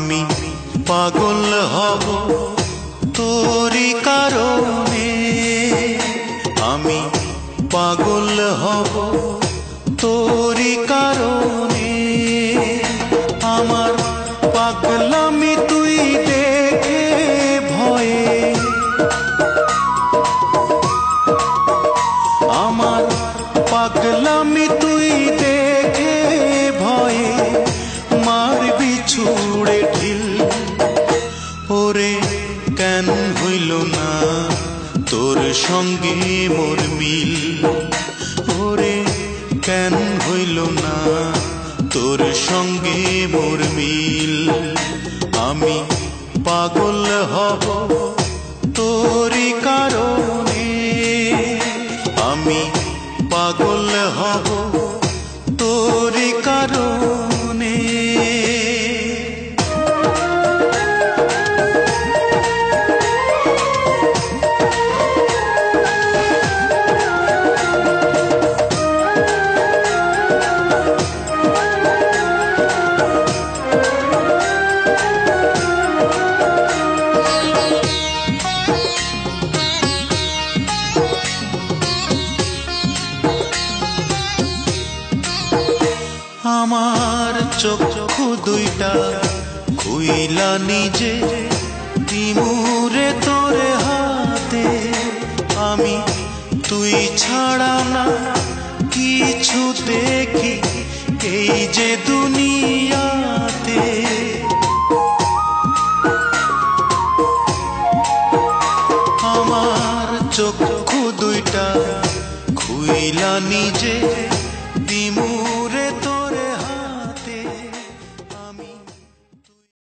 আমি পাগল হব তোরি কারণে। আমি পাগল হব তোরি কারণে। আমার পাগলামি তুই দেখে ভয়ে। আমার পাগলামি তুই কেন হইল না? তোর সঙ্গে মোর মিল। ওরে, কেন হইল না? তোর সঙ্গে মোর মিল। আমি পাগল হব তোরই কারণে। আমি পাগল হব আমার চক্ষু দুইটা খুইলা নিজে। তিমুরে তোরে হাতে আমি, তুই ছাড়া না কিছু দেখি এই যে দুনিয়াতে। আমার চক্ষু দুইটা খুইলা নিজে। দিমুরে